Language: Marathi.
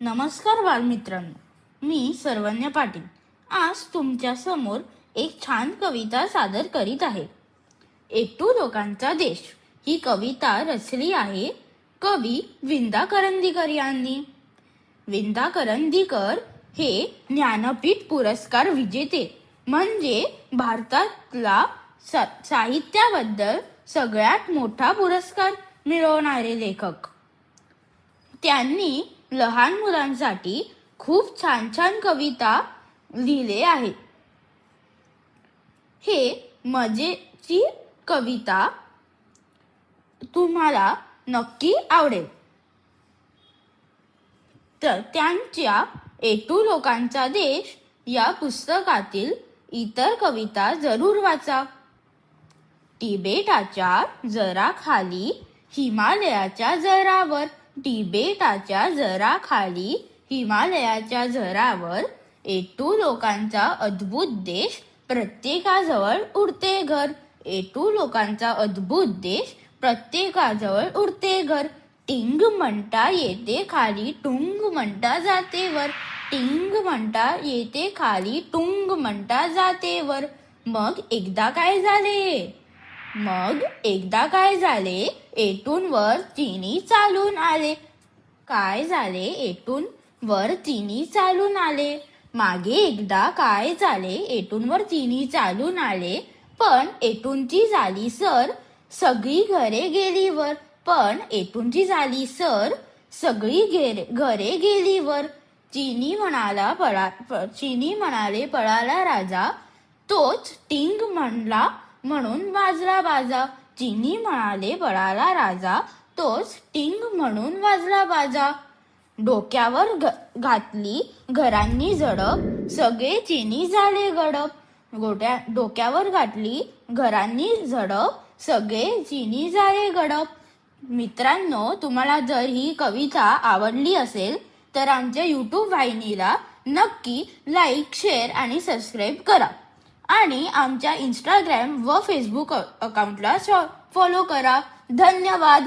नमस्कार बालमित्रांनो मी सर्वज्ञ पाटील. आज तुमच्यासमोर एक छान कविता सादर करीत आहे. एकटू लोकांचा देश. ही कविता रचली आहे कवी विंदा करंदीकर यांनी. विंदा करंदीकर हे ज्ञानपीठ पुरस्कार विजेते. म्हणजे भारतातला सा- साहित्याबद्दल सगळ्यात मोठा पुरस्कार मिळवणारे लेखक. त्यांनी लहान मुलांसाठी खूप छान छान कविता लिहिले आहेत. हे मजेची कविता तुम्हाला नक्की आवडेल. तर त्यांच्या एटू लोकांचा देश या पुस्तकातील इतर कविता जरूर वाचा. तिबेटाच्या जरा खाली हिमालयाच्या जरावर तिबेटाच्या जरा खाली हिमालयाच्या जरावर एटू लोकांचा अद्भुत देश प्रत्येकाजवळ उडते घर. एटू लोकांचा अद्भुत देश प्रत्येकाजवळ उडते घर. टिंग म्हणता येते खाली टुंग म्हणता जाते वर. टिंग म्हणता येते खाली टुंग म्हणता जाते वर. मग एकदा काय झाले? मग एकदा काय झाले? एटून वर तिन्ही चालून आले. काय झाले? एटून वर तिन्ही चालून आले. मागे एकदा काय झाले? एटून वर तिन्ही चालून आले. पण एटूनची झाली सर सगळी घरे गेली वर पण एटूनची झाली सर सगळी घरे गेली वर चिनी म्हणाला पळा प- चिनी म्हणाले पळाला राजा. तोच टिंग म्हणला म्हणून वाजला बाजा. चिनी म्हणाले बळाला राजा तोच टिंग म्हणून वाजला बाजा. डोक्यावर घ- घातली घरांनी झडप सगळे चिनी झाले गडप. गोट्या डोक्यावर घातली घरांनी झडप सगळे चिनी झाले गडप. मित्रांनो तुम्हाला जर ही कविता आवडली असेल तर आमच्या यूट्यूब वाहिनीला नक्की लाईक शेअर आणि सबस्क्राईब करा. आणि आमच्या इंस्टाग्राम व फेसबुक अकाउंटला फॉलो करा. धन्यवाद.